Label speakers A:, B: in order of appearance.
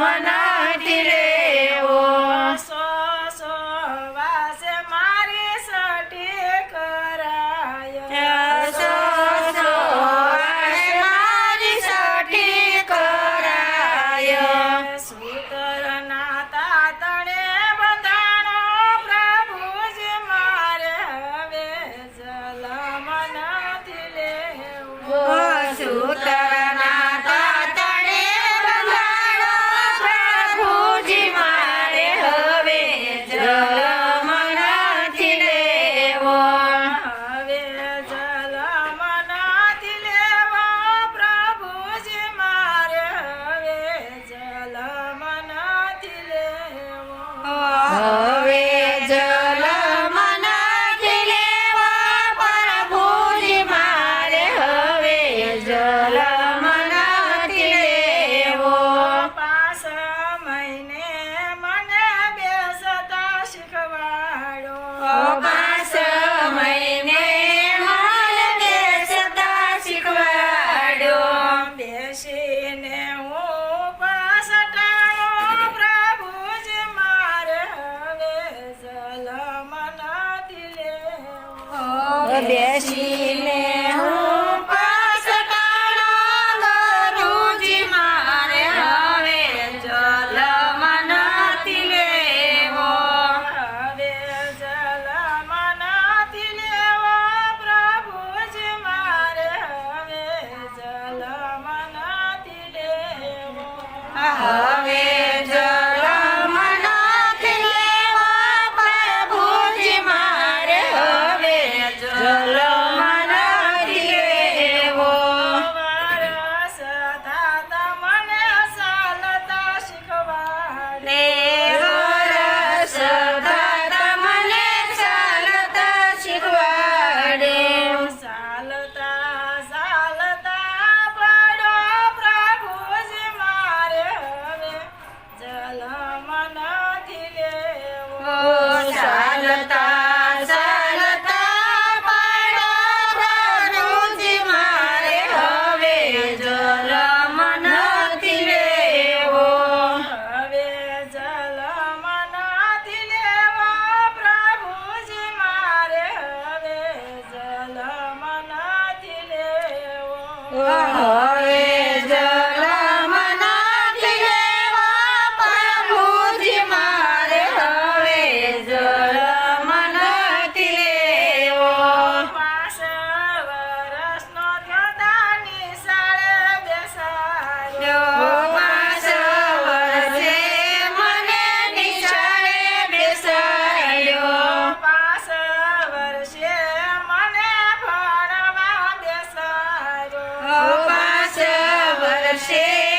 A: મનાતી રેવો
B: સો સો વાસે મારી સટી કરાય.
A: સો સો વાસે મારી સટી કરાય.
B: સુતા Shit.